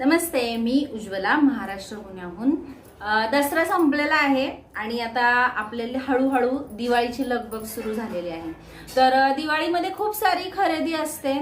नमस्ते मी उज्ज्वला महाराष्ट्र पुण्याहून. दसरा संपलेला आहे आणि आता आपल्याला हळूहळू दिवाळीची लगबग सुरू झालेली आहे. तर दिवाळीमध्ये खूप सारी खरेदी असते.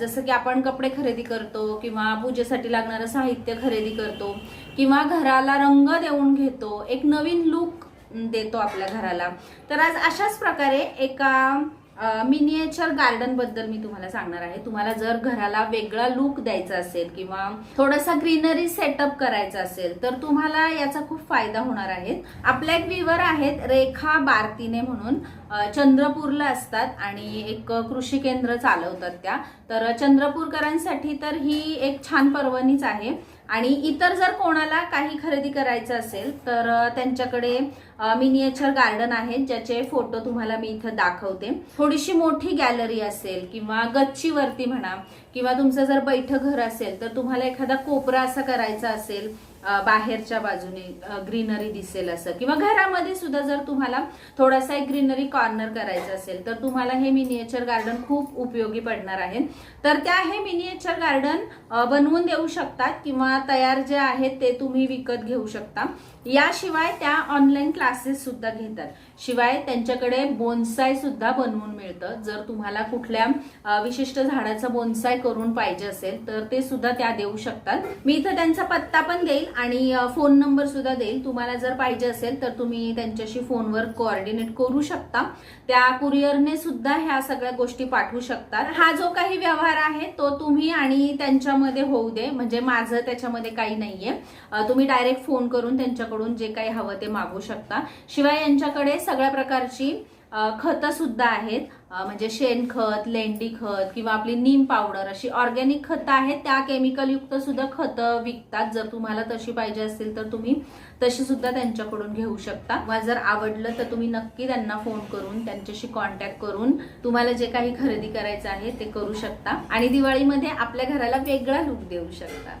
जसं की आपण कपडे खरेदी करतो किंवा पूजेसाठी लागणारं साहित्य खरेदी करतो किंवा घराला रंग देऊन घेतो एक नवीन लुक देतो आपल्या घराला. तर आज अशाच प्रकारे एका मिनिएचर गार्डनबद्दल मी तुम्हाला सांगणार आहे. तुम्हाला जर घराला वेगळा लुक द्यायचा असेल किंवा थोडासा ग्रीनरी सेटअप करायचा असेल तर तुम्हाला याचा खूप फायदा होणार आहे. आपल्या एक विवर आहेत रेखा बारतीने म्हणून. चंद्रपूरला असतात आणि एक कृषी केंद्र चालवतात त्या. तर चंद्रपूरकरांसाठी तर ही एक छान पर्वणीच आहे. आणि इतर जर कोणाला काही खरेदी करायचं असेल तर त्यांच्याकडे मिनिएचर गार्डन आहे ज्याचे फोटो तुम्हाला मी इथं दाखवते. थोडीशी मोठी गॅलरी असेल किंवा गच्चीवरती म्हणा किंवा तुमचं जर बैठक घर असेल तर तुम्हाला एखादा कोपरा असा करायचा असेल बाहेरच्या बाजूने ग्रीनरी दिसेल असं. किंवा घरामध्ये सुद्धा जर तुम्हाला थोडासा एक ग्रीनरी कॉर्नर करायचा असेल तर तुम्हाला हे मिनिएचर गार्डन खूप उपयोगी पडणार आहे. तर त्या हे मिनिएचर गार्डन बनवून देऊ शकतात किंवा तयार जे आहेत ते तुम्ही विकत घेऊ शकता. याशिवाय त्या ऑनलाईन क्लासेस सुद्धा घेतात. शिवाय त्यांच्याकडे बोन्साय सुद्धा बनवून मिळतं. जर तुम्हाला कुठल्या विशिष्ट झाडाचा बोन्साय करून पाहिजे असेल तर ते सुद्धा त्या देऊ शकतात. मी इथं त्यांचा पत्ता पण देईल आणि फोन नंबर सुद्धा देईल. तुम्हाला जर पाहिजे असेल तर तुम्ही त्यांच्याशी फोनवर कोऑर्डिनेट करू शकता. त्या कुरिअरने सुद्धा ह्या सगळ्या गोष्टी पाठवू शकतात. हा जो काही व्यवहार आहे तो तुम्ही आणि त्यांच्यामध्ये होऊ दे. म्हणजे माझं त्याच्यामध्ये काही नाहीये. तुम्ही डायरेक्ट फोन करून त्यांच्याकडून जे काही हवं ते मागू शकता. शिवाय यांच्याकडे सगळ्या प्रकारची खतं सुद्धा आहेत. म्हणजे शेणखत लेंडी खत किंवा आपली नीम पावडर अशी ऑर्गॅनिक खतं आहेत. त्या केमिकल युक्त सुद्धा खतं विकतात. जर तुम्हाला तशी पाहिजे असतील तर तुम्ही तशी सुद्धा त्यांच्याकडून घेऊ शकता. किंवा जर आवडलं तर तुम्ही नक्की त्यांना फोन करून त्यांच्याशी कॉन्टॅक्ट करून तुम्हाला जे काही खरेदी करायचं आहे ते करू शकता. आणि दिवाळीमध्ये आपल्या घराला वेगळा लुक देऊ शकता.